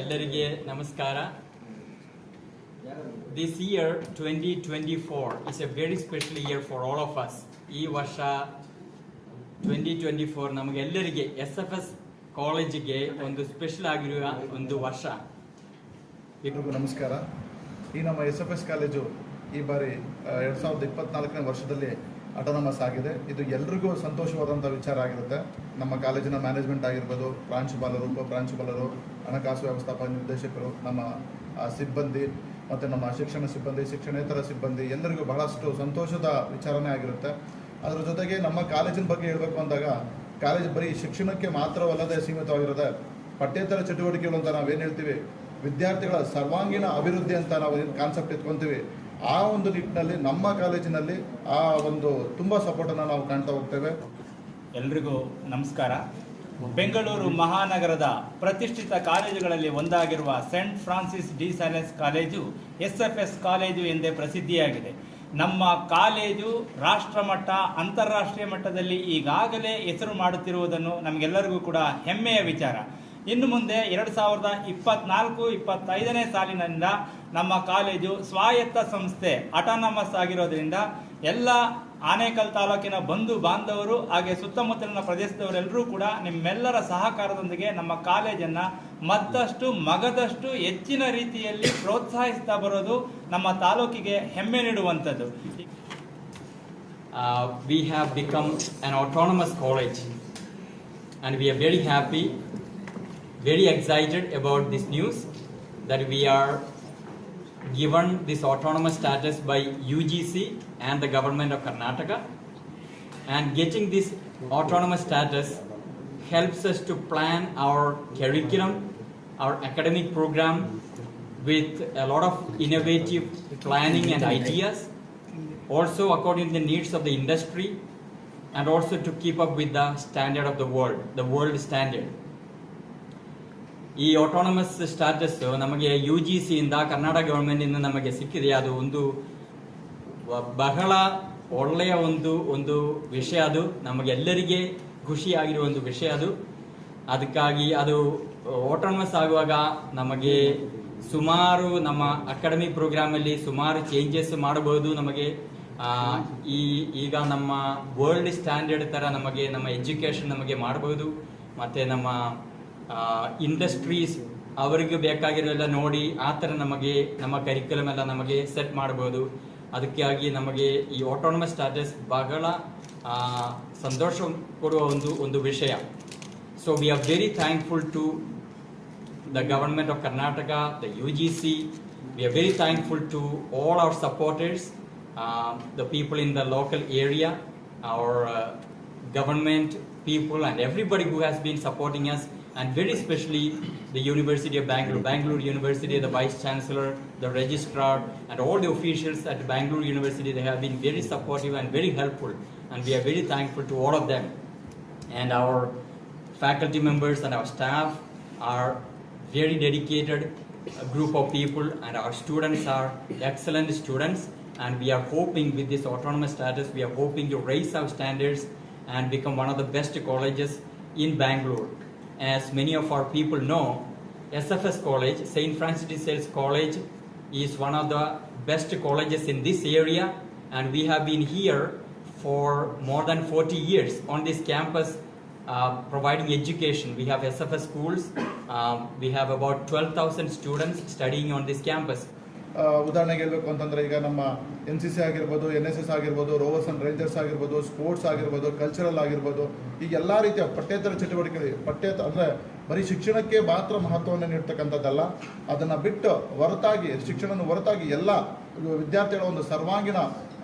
ಎಲ್ಲರಿಗೆ ನಮಸ್ಕಾರ. This year twenty twenty four is a very special year for all of us ಈ ವರ್ಷ twenty twenty four ನಮಗೆಲ್ಲರಿಗೆ S F S ಕಾಲೇಜಿಗೆ ಒಂದು ಸ್ಪೆಷಲ್ ಆಗಿರುವ ಒಂದು ವರ್ಷ. ಎಲ್ರಿಗೂ ನಮಸ್ಕಾರ. ಈ ನಮ್ಮ ಎಸ್ ಎಫ್ ಎಸ್ ಕಾಲೇಜು ಈ ಬಾರಿ ಎರಡು ಸಾವಿರದ ಇಪ್ಪತ್ನಾಲ್ಕನೇ ವರ್ಷದಲ್ಲಿ ಅಟಾನಮಸ್ ಆಗಿದೆ. ಇದು ಎಲ್ರಿಗೂ ಸಂತೋಷವಾದಂಥ ವಿಚಾರ ಆಗಿರುತ್ತೆ. ನಮ್ಮ ಕಾಲೇಜಿನ ಮ್ಯಾನೇಜ್ಮೆಂಟ್ ಆಗಿರ್ಬೋದು, ಪ್ರಾಂಶುಪಾಲರು ಉಪ ಪ್ರಾಂಶುಪಾಲರು ಹಣಕಾಸು ವ್ಯವಸ್ಥಾಪಕ ನಿರ್ದೇಶಕರು, ನಮ್ಮ ಸಿಬ್ಬಂದಿ ಮತ್ತು ನಮ್ಮ ಶಿಕ್ಷಣ ಸಿಬ್ಬಂದಿ, ಶಿಕ್ಷಣೇತರ ಸಿಬ್ಬಂದಿ ಎಲ್ಲರಿಗೂ ಬಹಳಷ್ಟು ಸಂತೋಷದ ವಿಚಾರನೇ ಆಗಿರುತ್ತೆ. ಅದರ ಜೊತೆಗೆ ನಮ್ಮ ಕಾಲೇಜಿನ ಬಗ್ಗೆ ಹೇಳಬೇಕು ಅಂದಾಗ, ಕಾಲೇಜ್ ಬರೀ ಶಿಕ್ಷಣಕ್ಕೆ ಮಾತ್ರವಲ್ಲದೆ ಸೀಮಿತವಾಗಿರುತ್ತೆ ಪಠ್ಯೇತರ ಚಟುವಟಿಕೆಗಳು ಅಂತ ನಾವೇನು ಹೇಳ್ತೀವಿ, ವಿದ್ಯಾರ್ಥಿಗಳ ಸರ್ವಾಂಗೀಣ ಅಭಿವೃದ್ಧಿ ಅಂತ ನಾವು ಕಾನ್ಸೆಪ್ಟ್ ಇಟ್ಕೊಂತೀವಿ ಆ ಒಂದು ನಿಟ್ಟಿನಲ್ಲಿ, ನಮ್ಮ ಕಾಲೇಜಿನಲ್ಲಿ ಆ ಒಂದು ತುಂಬ ಸಪೋರ್ಟನ್ನು ನಾವು ಕಾಣ್ತಾ ಹೋಗ್ತೇವೆ. ಎಲ್ರಿಗೂ ನಮಸ್ಕಾರ. ಬೆಂಗಳೂರು ಮಹಾನಗರದ ಪ್ರತಿಷ್ಠಿತ ಕಾಲೇಜುಗಳಲ್ಲಿ ಒಂದಾಗಿರುವ Saint Francis de Sales College, S F S college ಎಂದೇ ಪ್ರಸಿದ್ಧಿಯಾಗಿದೆ. ನಮ್ಮ ಕಾಲೇಜು ರಾಷ್ಟ್ರಮಟ್ಟ, ಅಂತಾರಾಷ್ಟ್ರೀಯ ಮಟ್ಟದಲ್ಲಿ ಈಗಾಗಲೇ ಹೆಸರು ಮಾಡುತ್ತಿರುವುದನ್ನು ನಮಗೆಲ್ಲರಿಗೂ ಕೂಡ ಹೆಮ್ಮೆಯ ವಿಚಾರ. ಇನ್ನು ಮುಂದೆ ಎರಡು ಸಾವಿರದ ಇಪ್ಪತ್ನಾಲ್ಕು, ಇಪ್ಪತ್ತೈದನೇ ಸಾಲಿನಿಂದ ನಮ್ಮ ಕಾಲೇಜು ಸ್ವಾಯತ್ತ ಸಂಸ್ಥೆ ಅಟಾನಮಸ್ ಆಗಿರೋದ್ರಿಂದ ಎಲ್ಲ ಆನೇಕಲ್ ತಾಲೂಕಿನ ಬಂಧು ಬಾಂಧವರು ಹಾಗೆ ಸುತ್ತಮುತ್ತಲಿನ ಪ್ರದೇಶದವರೆಲ್ಲರೂ ಕೂಡ ನಿಮ್ಮೆಲ್ಲರ ಸಹಕಾರದೊಂದಿಗೆ ನಮ್ಮ ಕಾಲೇಜನ್ನು ಮತ್ತಷ್ಟು ಮಗದಷ್ಟು ಹೆಚ್ಚಿನ ರೀತಿಯಲ್ಲಿ ಪ್ರೋತ್ಸಾಹಿಸ್ತಾ ಬರೋದು ನಮ್ಮ ತಾಲೂಕಿಗೆ ಹೆಮ್ಮೆ ನೀಡುವಂಥದ್ದು. We have become an autonomous college and we are very happy very excited about this news that we are given this autonomous status by UGC and the government of Karnataka. And getting this autonomous status helps us to plan our curriculum our academic program with a lot of innovative planning and ideas. Also according to the needs of the industry and also to keep up with the standard of the world the world standard ಈ autonomous status ನಮಗೆ U G ಸಿಯಿಂದ ಕರ್ನಾಟಕ ಗೌರ್ಮೆಂಟಿಂದ ನಮಗೆ ಸಿಕ್ಕಿದೆ. ಅದು ಒಂದು ಬಹಳ ಒಳ್ಳೆಯ ಒಂದು ಒಂದು ವಿಷಯ ಅದು. ನಮಗೆಲ್ಲರಿಗೆ ಖುಷಿಯಾಗಿರುವ ಒಂದು ವಿಷಯ ಅದು. ಅದಕ್ಕಾಗಿ ಅದು ಆಟೋನಮಸ್ ಆಗುವಾಗ ನಮಗೆ ಸುಮಾರು ನಮ್ಮ ಅಕಾಡೆಮಿ ಪ್ರೋಗ್ರಾಮಲ್ಲಿ ಸುಮಾರು ಚೇಂಜಸ್ ಮಾಡಬಹುದು ನಮಗೆ. ಈ, ಈಗ ನಮ್ಮ ವರ್ಲ್ಡ್ ಸ್ಟ್ಯಾಂಡರ್ಡ್ ಥರ ನಮಗೆ, ನಮ್ಮ ಎಜುಕೇಷನ್ ನಮಗೆ ಮಾಡಬಹುದು. ಮತ್ತು ನಮ್ಮ ಇಂಡಸ್ಟ್ರೀಸ್ ಅವರಿಗೆ ಬೇಕಾಗಿರೋಲ್ಲ ನೋಡಿ ಆ ಥರ ನಮಗೆ ನಮ್ಮ ಕರಿಕ್ಯುಲಮ್ ಎಲ್ಲ ನಮಗೆ ಸೆಟ್ ಮಾಡ್ಬೋದು. ಅದಕ್ಕಾಗಿ ನಮಗೆ ಈ ಆಟೋನಮಸ್ ಸ್ಟಾಟಸ್ ಬಹಳ ಸಂತೋಷ ಕೊಡುವ ಒಂದು ಒಂದು ವಿಷಯ. So we are very thankful to the government of Karnataka the U G C we are very thankful to all our supporters the people in the local area our government people and everybody who has been supporting us, and very especially the University of Bangalore, Bangalore University, the Vice Chancellor, the Registrar, and all the officials at Bangalore University. They have been very supportive and very helpful, and we are very thankful to all of them. And our faculty members and our staff are very dedicated group of people and our students are excellent students and we are hoping with this autonomous status we are hoping to raise our standards and become one of the best colleges in bangalore as many of our people know sfs college st francis de sales college is one of the best colleges in this area and we have been here for more than 40 years on this campus uh, providing education. We have SFS schools. Um, we have about 12,000 students studying on this campus. ಉದಾಹರಣೆಗೆ ಹೇಳಬೇಕು ಅಂತಂದ್ರೆ ಈಗ ನಮ್ಮ N C C ಆಗಿರ್ಬೋದು N S S ಆಗಿರ್ಬೋದು rovers and rangers ಆಗಿರ್ಬೋದು sports ಆಗಿರ್ಬೋದು cultural ಆಗಿರ್ಬೋದು, ಈಗ ಎಲ್ಲ ರೀತಿಯ ಪಠ್ಯೇತರ ಚಟುವಟಿಕೆಗಳು ಪಠ್ಯೇತರ ಅಂದರೆ ಬರೀ ಶಿಕ್ಷಣಕ್ಕೆ ಮಾತ್ರ ಮಹತ್ವವನ್ನು ನೀಡ್ತಕ್ಕಂಥದ್ದಲ್ಲ, ಅದನ್ನು ಬಿಟ್ಟು ಹೊರತಾಗಿ, ಶಿಕ್ಷಣವನ್ನು ಹೊರತಾಗಿ ಎಲ್ಲ ವಿದ್ಯಾರ್ಥಿಗಳ ಒಂದು ಸರ್ವಾಂಗೀಣ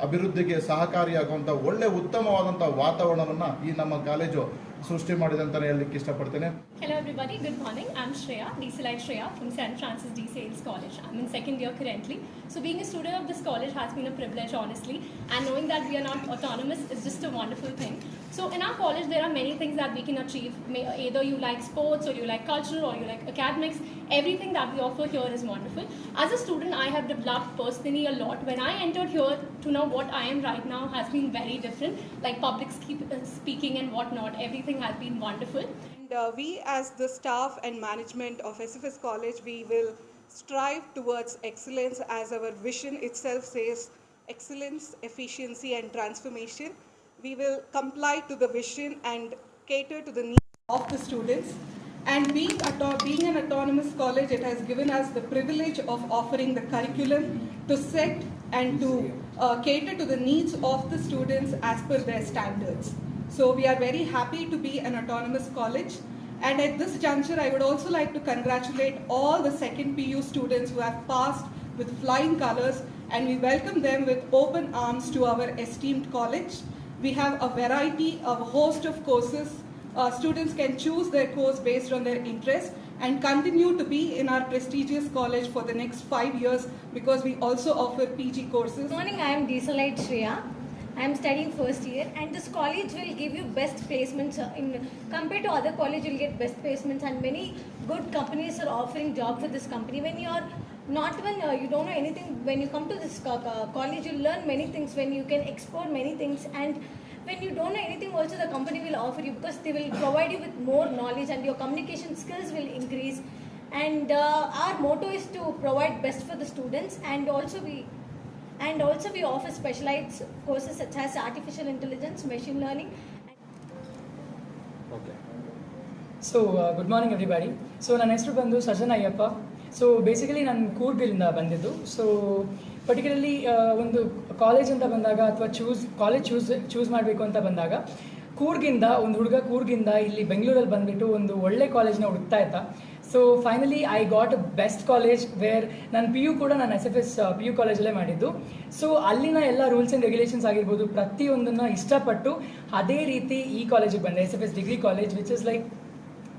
ಅಭಿವೃದ್ಧಿಗೆ ಸಹಕಾರಿಯಾಗುವಂಥ ಒಳ್ಳೆ ಉತ್ತಮವಾದಂಥ ವಾತಾವರಣವನ್ನು ಈ ನಮ್ಮ college ಸೃಷ್ಟಿ ಮಾಡಿದೆ ಅಂತಲೇ ಹೇಳಲಿಕ್ಕೆ ಇಷ್ಟಪಡ್ತೇನೆ Hello everybody, good morning. I'm Shreya, DCLite Shreya from St. Francis D. Sales College. I'm in second year currently. So being a student of this college has been a privilege honestly and knowing that we are not autonomous is just a wonderful thing. So in our college there are many things that we can achieve. May, either you like sports or you like culture or you like academics. Everything that we offer here is wonderful. As a student I have developed personally a lot. When I entered here to know what I am right now has been very different. Like public ske- uh, speaking and whatnot, everything has been wonderful. And uh, we, as the staff and management of SFS College, we will strive towards excellence as our vision itself says excellence, efficiency, and transformation. We will comply to the vision and cater to the needs of the students. And being, being an autonomous college, it has given us the privilege of offering the curriculum to set and to uh, cater to the needs of the students as per their standards. So we are very happy to be an autonomous college. And at this juncture, I would also like to congratulate all the second PU students who have passed with flying colors and we welcome them with open arms to our esteemed college. We have a variety of host of courses. Uh, students can choose their course based on their interest and continue to be in our prestigious college for the next five years because we also offer PG courses. Good morning, I am Dieselite Shreya. I am studying first year and this college will give you best placements uh, in compared to other college you'll get best placements and many good companies are offering job for this company. When you are not when uh, you don't know anything when you come to this co- co- college you learn many things when you can explore many things and when you don't know anything also the company will offer you because they will provide you with more knowledge and your communication skills will increase and uh, our motto is to provide best for the students and also we and also we offer specialized courses such as artificial intelligence machine learning. Okay so good morning everybody so ನನ್ನ ಹೆಸರು ಬಂದು Sajan Ayyappa. So basically ನಾನು ಕೂರ್ಗಿಂದ ಬಂದಿದ್ದು. So particularly ಒಂದು college ಅಂತ ಬಂದಾಗ ಅಥವಾ choose college choose choose ಮಾಡಬೇಕು ಅಂತ ಬಂದಾಗ ಕೂರ್ಗಿಂದ, ಒಂದು ಹುಡುಗ ಕೂರ್ಗಿಂದ ಇಲ್ಲಿ ಬೆಂಗಳೂರಲ್ಲಿ ಬಂದ್ಬಿಟ್ಟು ಒಂದು ಒಳ್ಳೆ ಕಾಲೇಜ್ನ ಹುಡುಕ್ತಾ ಇದ್ದ. So finally I got best college where ನಾನು ಪಿ ಯು ಕೂಡ ನಾನು S F S P U ಕಾಲೇಜಲ್ಲೇ ಮಾಡಿದ್ದು. ಸೊ ಅಲ್ಲಿನ ಎಲ್ಲ ರೂಲ್ಸ್ ಆ್ಯಂಡ್ ರೆಗ್ಯುಲೇಷನ್ಸ್ ಆಗಿರ್ಬೋದು, ಪ್ರತಿಯೊಂದನ್ನು ಇಷ್ಟಪಟ್ಟು ಅದೇ ರೀತಿ ಈ ಕಾಲೇಜಿಗೆ ಬಂದೆ S F S degree college which is like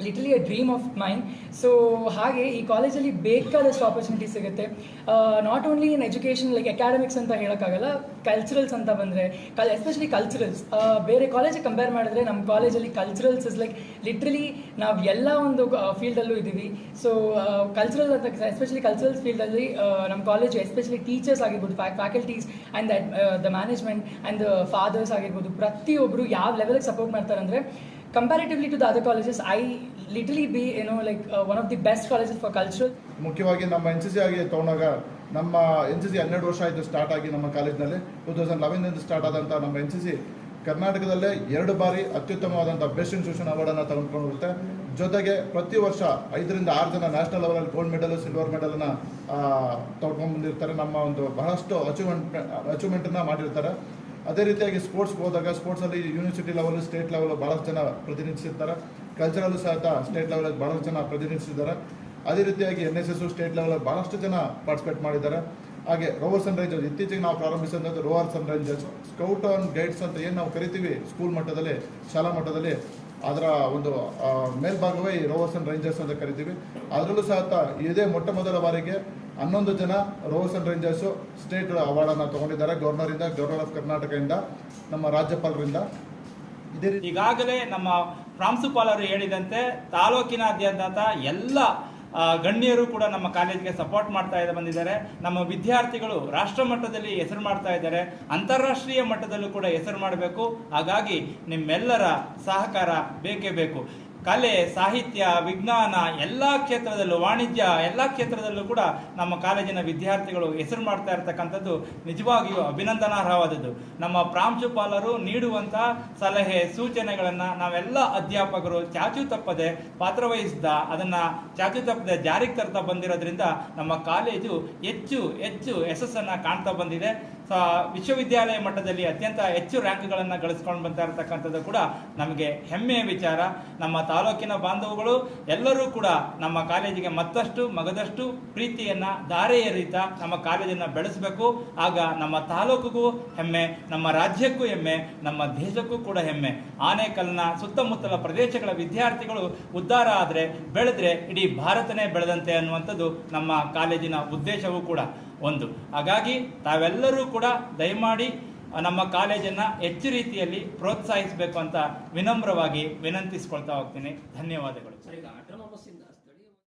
literally a dream of mind so ಹಾಗೆ ಈ ಕಾಲೇಜಲ್ಲಿ ಬೇಕಾದಷ್ಟು ಆಪರ್ಚುನಿಟಿ ಸಿಗುತ್ತೆ. Not only in education like academics ಅಂತ ಹೇಳೋಕ್ಕಾಗಲ್ಲ ಕಲ್ಚರಲ್ಸ್ ಅಂತ ಬಂದರೆ ಕಲ್ ಎಸ್ಪೆಷಲಿ ಕಲ್ಚರಲ್ಸ್ ಬೇರೆ ಕಾಲೇಜಿಗೆ ಕಂಪೇರ್ ಮಾಡಿದ್ರೆ ನಮ್ಮ ಕಾಲೇಜಲ್ಲಿ ಕಲ್ಚರಲ್ಸ್ ಇಸ್ ಲೈಕ್ ಲಿಟ್ರಲಿ ನಾವು ಎಲ್ಲ ಒಂದು ಫೀಲ್ಡಲ್ಲೂ ಇದ್ದೀವಿ. ಸೊ ಕಲ್ಚರಲ್ ಅಂತ ಎಸ್ಪೆಷಲಿ ಕಲ್ಚರಲ್ಸ್ ಫೀಲ್ಡಲ್ಲಿ ನಮ್ಮ ಕಾಲೇಜು ಎಸ್ಪೆಷಲಿ ಟೀಚರ್ಸ್ ಆಗಿರ್ಬೋದು faculties and the management and the fathers ಆಗಿರ್ಬೋದು ಪ್ರತಿಯೊಬ್ಬರು ಯಾವ ಲೆವೆಲ್ಗೆ ಸಪೋರ್ಟ್ ಮಾಡ್ತಾರೆ ಅಂದರೆ comparatively to the other colleges I literally be ಏನೋ like one of the best colleges for culture. ಮುಖ್ಯವಾಗಿ ನಮ್ಮ ಎನ್ ಸಿ ಸಿ ಆಗಿ ತಗೊಂಡಾಗ ನಮ್ಮ ಎನ್ ಸಿ ಸಿ ಹನ್ನೆರಡು ವರ್ಷ ಆಯಿತು ಸ್ಟಾರ್ಟ್ ಆಗಿ ನಮ್ಮ ಕಾಲೇಜ್ನಲ್ಲಿ. ಟೂ ತೌಸಂಡ್ ಲೆವೆನ್ನಿಂದ ಸ್ಟಾರ್ಟ್ ಆದಂಥ ನಮ್ಮ ಎನ್ ಸಿ ಸಿ ಕರ್ನಾಟಕದಲ್ಲೇ ಎರಡು ಬಾರಿ ಅತ್ಯುತ್ತಮವಾದಂಥ ಬೆಸ್ಟ್ ಇನ್ಸ್ಟಿಟ್ಯೂಷನ್ ಅವಾರ್ಡನ್ನು ಹೋಗುತ್ತೆ. ಜೊತೆಗೆ ಪ್ರತಿ ವರ್ಷ ಐದರಿಂದ ಆರು ಜನ ನ್ಯಾಷನಲ್ ಲೆವೆಲಲ್ಲಿ ಗೋಲ್ಡ್ ಮೆಡಲ್ ಸಿಲ್ವರ್ ಮೆಡಲನ್ನು ತೊಗೊಂಡು ಬಂದಿರ್ತಾರೆ ನಮ್ಮ ಒಂದು ಬಹಳಷ್ಟು ಅಚೀವ್ಮೆಂಟ್ ಅಚೀವ್ಮೆಂಟನ್ನು ಮಾಡಿರ್ತಾರೆ. ಅದೇ ರೀತಿಯಾಗಿ ಸ್ಪೋರ್ಟ್ಸ್ಗೆ ಹೋದಾಗ ಸ್ಪೋರ್ಟ್ಸಲ್ಲಿ ಯೂನಿವರ್ಸಿಟಿ ಲೆವೆಲ್ ಸ್ಟೇಟ್ ಲೆವೆಲ್ ಭಾಳಷ್ಟು ಜನ ಪ್ರತಿನಿಧಿಸಿರ್ತಾರೆ. ಕಲ್ಚರಲ್ಲೂ ಸಹ ಸ್ಟೇಟ್ ಲೆವೆಲ್ ಭಾಳಷ್ಟು ಜನ ಪ್ರತಿನಿಧಿಸಿದ್ದಾರೆ ಅದೇ ರೀತಿಯಾಗಿ N S S state level ಭಾಳಷ್ಟು ಜನ ಪಾರ್ಟಿಸಿಪೇಟ್ ಮಾಡಿದ್ದಾರೆ. ಹಾಗೆ ರೋವರ್ ಸನ್ ಇತ್ತೀಚೆಗೆ ನಾವು ಪ್ರಾರಂಭಿಸಿದಂಥದ್ದು ರೋವರ್ ಸನ್ ಸ್ಕೌಟ್ ಆನ್ ಗೈಡ್ಸ್ ಅಂತ ಏನು ನಾವು ಕರಿತೀವಿ? ಸ್ಕೂಲ್ ಮಟ್ಟದಲ್ಲಿ, ಶಾಲಾ ಮಟ್ಟದಲ್ಲಿ. ಅದರ ಒಂದು ಮೇಲ್ಭಾಗವೇ ಈ ಅಂಡ್ ರೇಂಜರ್ಸ್ ಅಂತ ಕರಿತೀವಿ. ಅದರಲ್ಲೂ ಸಹ ಇದೇ ಮೊಟ್ಟ ಮೊದಲ ಬಾರಿಗೆ ಹನ್ನೊಂದು ಜನ ರೋವರ್ಸ್ ಅಂಡ್ ರೇಂಜರ್ಸು ಸ್ಟೇಟ್ ಅವಾರ್ಡನ್ನು ತಗೊಂಡಿದ್ದಾರೆ. ಗವರ್ನರಿಂದ ಗವರ್ನರ್ ಆಫ್ ಕರ್ನಾಟಕದಿಂದ ನಮ್ಮ ರಾಜ್ಯಪಾಲರಿಂದ. ಇದೇ ರೀತಿ ಈಗಾಗಲೇ ನಮ್ಮ ಪ್ರಾಂಶುಪಾಲರು ಹೇಳಿದಂತೆ ತಾಲೂಕಿನಾದ್ಯಂತ ಎಲ್ಲ ಗಣ್ಯರು ಕೂಡ ನಮ್ಮ ಕಾಲೇಜ್ಗೆ ಸಪೋರ್ಟ್ ಮಾಡ್ತಾ ಇದ್ದ ಬಂದಿದ್ದಾರೆ. ನಮ್ಮ ವಿದ್ಯಾರ್ಥಿಗಳು ರಾಷ್ಟ್ರ ಮಟ್ಟದಲ್ಲಿ ಹೆಸರು ಮಾಡ್ತಾ ಇದ್ದಾರೆ. ಅಂತಾರಾಷ್ಟ್ರೀಯ ಮಟ್ಟದಲ್ಲೂ ಕೂಡ ಹೆಸರು ಮಾಡಬೇಕು. ಹಾಗಾಗಿ ನಿಮ್ಮೆಲ್ಲರ ಸಹಕಾರ ಬೇಕೇ ಬೇಕು. ಕಲೆ, ಸಾಹಿತ್ಯ, ವಿಜ್ಞಾನ, ಎಲ್ಲ ಕ್ಷೇತ್ರದಲ್ಲೂ, ವಾಣಿಜ್ಯ, ಎಲ್ಲ ಕ್ಷೇತ್ರದಲ್ಲೂ ಕೂಡ ನಮ್ಮ ಕಾಲೇಜಿನ ವಿದ್ಯಾರ್ಥಿಗಳು ಹೆಸರು ಮಾಡ್ತಾ ಇರತಕ್ಕಂಥದ್ದು ನಿಜವಾಗಿಯೂ ಅಭಿನಂದನಾರ್ಹವಾದದ್ದು. ನಮ್ಮ ಪ್ರಾಂಶುಪಾಲರು ನೀಡುವಂಥ ಸಲಹೆ, ಸೂಚನೆಗಳನ್ನು ನಾವೆಲ್ಲ ಅಧ್ಯಾಪಕರು ಚಾಚು ತಪ್ಪದೆ ಪಾತ್ರವಹಿಸಿದ ಅದನ್ನು ಚಾಚು ತಪ್ಪದೆ ಜಾರಿಗೆ ತರ್ತಾ ಬಂದಿರೋದ್ರಿಂದ ನಮ್ಮ ಕಾಲೇಜು ಹೆಚ್ಚು ಹೆಚ್ಚು ಯಶಸ್ಸನ್ನು ಕಾಣ್ತಾ ಬಂದಿದೆ. ಸ ವಿಶ್ವವಿದ್ಯಾಲಯ ಮಟ್ಟದಲ್ಲಿ ಅತ್ಯಂತ ಹೆಚ್ಚು ರ್ಯಾಂಕ್ಗಳನ್ನು ಗಳಿಸ್ಕೊಂಡು ಬರ್ತಾ ಇರತಕ್ಕಂಥದ್ದು ಕೂಡ ನಮಗೆ ಹೆಮ್ಮೆಯ ವಿಚಾರ. ನಮ್ಮ ತಾಲೂಕಿನ ಬಾಂಧವಗಳು ಎಲ್ಲರೂ ಕೂಡ ನಮ್ಮ ಕಾಲೇಜಿಗೆ ಮತ್ತಷ್ಟು ಮಗದಷ್ಟು ಪ್ರೀತಿಯನ್ನು ದಾರೆ ಎರೀತಾ ನಮ್ಮ ಕಾಲೇಜನ್ನು ಬೆಳೆಸಬೇಕು. ಆಗ ನಮ್ಮ ತಾಲೂಕಿಗೂ ಹೆಮ್ಮೆ, ನಮ್ಮ ರಾಜ್ಯಕ್ಕೂ ಹೆಮ್ಮೆ, ನಮ್ಮ ದೇಶಕ್ಕೂ ಕೂಡ ಹೆಮ್ಮೆ. ಆನೇಕಲ್ನ ಸುತ್ತಮುತ್ತಲ ಪ್ರದೇಶಗಳ ವಿದ್ಯಾರ್ಥಿಗಳು ಉದ್ಧಾರ ಆದರೆ, ಬೆಳೆದ್ರೆ ಇಡೀ ಭಾರತನೇ ಬೆಳೆದಂತೆ ಅನ್ನುವಂಥದ್ದು ನಮ್ಮ ಕಾಲೇಜಿನ ಉದ್ದೇಶವೂ ಕೂಡ. ಒಂದು. ಹಾಗಾಗಿ ತಾವೆಲ್ಲರೂ ಕೂಡ ದಯಮಾಡಿ ನಮ್ಮ ಕಾಲೇಜನ್ನು ಹೆಚ್ಚು ರೀತಿಯಲ್ಲಿ ಪ್ರೋತ್ಸಾಹಿಸಬೇಕು ಅಂತ ವಿನಮ್ರವಾಗಿ ವಿನಂತಿಸ್ಕೊಳ್ತಾ ಹೋಗ್ತೀನಿ. ಧನ್ಯವಾದಗಳು.